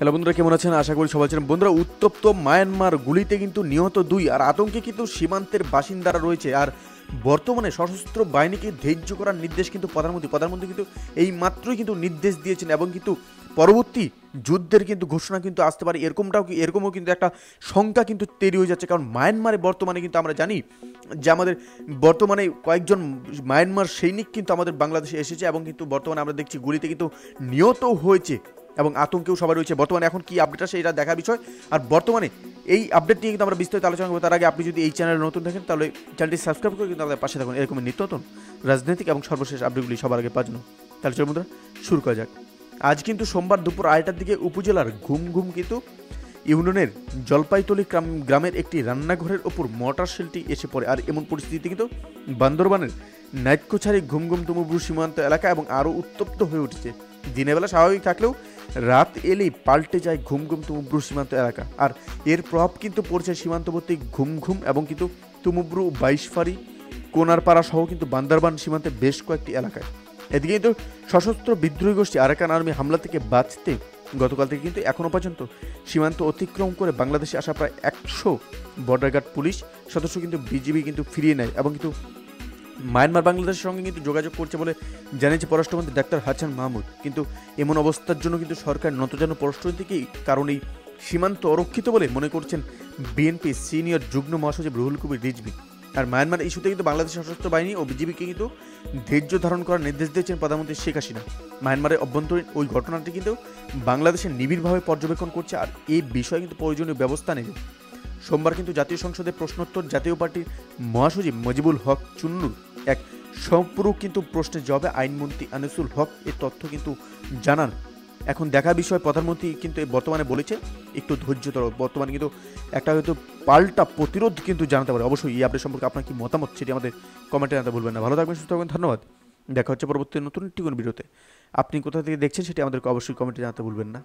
Hello বন্ধুরা, কেমন আছেন? আশা করি সবাই আছেন। বন্ধুরা, উত্তপ্ত মায়ানমার গুলিতে কিন্তু নিহত দুই, আর আতঙ্কে কিন্তু সীমান্তের বাসিন্দারা রয়েছে। আর বর্তমানে সশস্ত্র বাহিনীকে ধৈর্য করার নির্দেশ কিন্তু প্রধানমন্ত্রী প্রধানমন্ত্রী কিন্তু এই মাত্রই কিন্তু নির্দেশ দিয়েছেন এবং কিন্তু পরবর্তী যুদ্ধের কিন্তু ঘোষণা কিন্তু আসতে পারে। এরকমটাও কি এরকমও কিন্তু একটা শঙ্কা কিন্তু তৈরি হয়ে যাচ্ছে। কারণ মায়ানমারে বর্তমানে কিন্তু আমরা জানি যে আমাদের বর্তমানে কয়েকজন মায়ানমার সৈনিক কিন্তু আমাদের বাংলাদেশে এসেছে এবং কিন্তু বর্তমানে আমরা দেখছি গুলিতে কিন্তু নিহত হয়েছে। এবং আতঙ্কেও সবাই রয়েছে। বর্তমানে এখন কি আপডেট আছে এটা দেখার বিষয়। আর বর্তমানে এই আপডেট নিয়ে কিন্তু আমরা বিস্তারিত আলোচনা করব। তার আগে আপনি যদি এই চ্যানেলে নতুন থাকেন, তাহলে চ্যানেলটি সাবস্ক্রাইব করে কিন্তু আমাদের পাশে থাকুন। এরকম নিত্য নতুন রাজনৈতিক এবং সর্বশেষ আপডেটগুলি সবার আগে পাওয়ার তাহলে চলুন বন্ধুরা, শুরু করা যাক। আজ কিন্তু সোমবার দুপুর আড়াইটার দিকে উপজেলার ঘুম ঘুম কিন্তু ইউনিয়নের জলপাইতলি গ্রাম- গ্রামের একটি রান্নাঘরের ওপর মোটর শেলটি এসে পড়ে। আর এমন পরিস্থিতিতে কিন্তু বান্দরবানের নাইটকোছারি ঘুমঘুম ঘুম তুমুব্রু সীমান্ত এলাকা এবং আরও উত্তপ্ত হয়ে উঠেছে। দিনের বেলা স্বাভাবিক থাকলেও রাত এলেই পাল্টে যায় ঘুম ঘুম তুমুব্রু সীমান্ত এলাকা। আর এর প্রভাব কিন্তু পড়ছে সীমান্তবর্তী ঘুম ঘুম এবং কিন্তু তুমুব্রু বাইশফারি কোনারপাড়া সহ কিন্তু বান্দরবান সীমান্তে বেশ কয়েকটি এলাকায়। এদিকে কিন্তু সশস্ত্র বিদ্রোহী গোষ্ঠী আরাকান আর্মি হামলা থেকে বাঁচতে গতকাল থেকে কিন্তু এখনও পর্যন্ত সীমান্ত অতিক্রম করে বাংলাদেশে আসা প্রায় একশো বর্ডার গার্ড পুলিশ সদস্য কিন্তু বিজিবি কিন্তু ফিরিয়ে নেয় এবং কিন্তু মায়ানমার বাংলাদেশের সঙ্গে কিন্তু যোগাযোগ করছে বলে জানিয়েছে পররাষ্ট্রমন্ত্রী ডাক্তার হাসান মাহমুদ। কিন্তু এমন অবস্থার জন্য কিন্তু সরকার নতজানো পররাষ্ট্রনীতিকেই কারণেই সীমান্ত অরক্ষিত বলে মনে করছেন বিএনপি সিনিয়র যুগ্ম মহাসচিব রুহুল কবির রিজভি। আর মায়ানমার ইস্যুতে কিন্তু বাংলাদেশ সশস্ত্র বাহিনী ও বিজিবিকে কিন্তু ধৈর্য ধারণ করার নির্দেশ দিয়েছেন প্রধানমন্ত্রী শেখ হাসিনা। মায়ানমারের অভ্যন্তরীণ ওই ঘটনাটি কিন্তু বাংলাদেশের নিবিড়ভাবে পর্যবেক্ষণ করছে আর এই বিষয়ে কিন্তু প্রয়োজনীয় ব্যবস্থা নেবে। সোমবার কিন্তু জাতীয় সংসদে প্রশ্নোত্তর জাতীয় পার্টির মহাসচিব মজিবুল হক চুন্নুর এক সম্পূরক কিন্তু প্রশ্নের জবাবে আইনমন্ত্রী আনিসুল হক এ তথ্য কিন্তু জানান। এখন দেখা বিষয় প্রধানমন্ত্রী কিন্তু বর্তমানে বলেছে, একটু ধৈর্য ধরো। বর্তমানে কিন্তু একটা হয়তো পাল্টা প্রতিরোধ কিন্তু জানাতে পারে। অবশ্যই এই আপডেট সম্পর্কে আপনার কি মতামত সেটি আমাদের কমেন্টে জানাতে ভুলবেন না। ভালো থাকবেন, সুস্থ থাকবেন, ধন্যবাদ। দেখা হচ্ছে পরবর্তী নতুন একটি কোনো ভিডিওতে। আপনি কোথা থেকে দেখছেন সেটি আমাদেরকে অবশ্যই কমেন্টে জানাতে ভুলবেন না।